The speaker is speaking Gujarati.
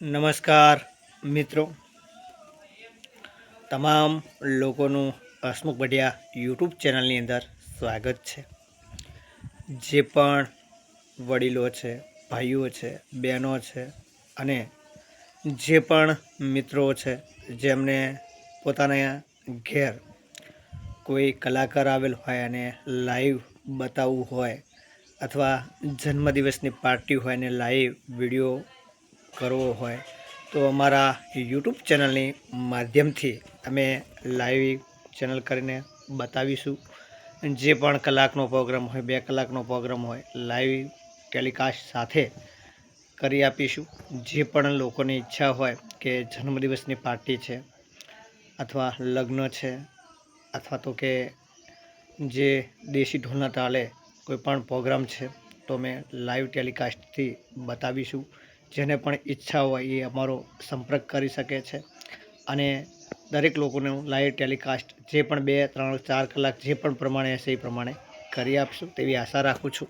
નમસ્કાર, મિત્રો. તમામ લોકોનું હસમુખ ભટિયા યુટ્યુબ ચેનલની અંદર સ્વાગત છે. જે પણ વડીલો છે, ભાઈઓ છે, બહેનો છે અને જે પણ મિત્રો છે, જેમને પોતાના ઘેર કોઈ કલાકાર આવેલ હોય અને લાઈવ બતાવવું હોય અથવા જન્મદિવસની પાર્ટી હોય અને લાઈવ વીડિયો કરવો હોય તો અમારા યુટ્યુબ ચેનલની માધ્યમથી અમે લાઈવ ચેનલ કરીને બતાવીશું. જે પણ કલાકનો પ્રોગ્રામ હોય, બે કલાકનો પ્રોગ્રામ હોય, લાઈવ ટેલિકાસ્ટ સાથે કરી આપીશું. જે પણ લોકોની ઈચ્છા હોય કે જન્મદિવસની પાર્ટી છે અથવા લગ્ન છે અથવા તો કે જે દેશી ઢોલના તાલે કોઈ પણ પ્રોગ્રામ છે તો અમે લાઈવ ટેલિકાસ્ટથી બતાવીશું. જેને પણ ઈચ્છા હોય એ અમારો સંપર્ક કરી શકે છે. અને દરેક લોકોનું લાઈવ ટેલિકાસ્ટ જે પણ બે, ત્રણ, ચાર કલાક જે પણ પ્રમાણે હશે એ પ્રમાણે કરી આપશું તેવી આશા રાખું છું.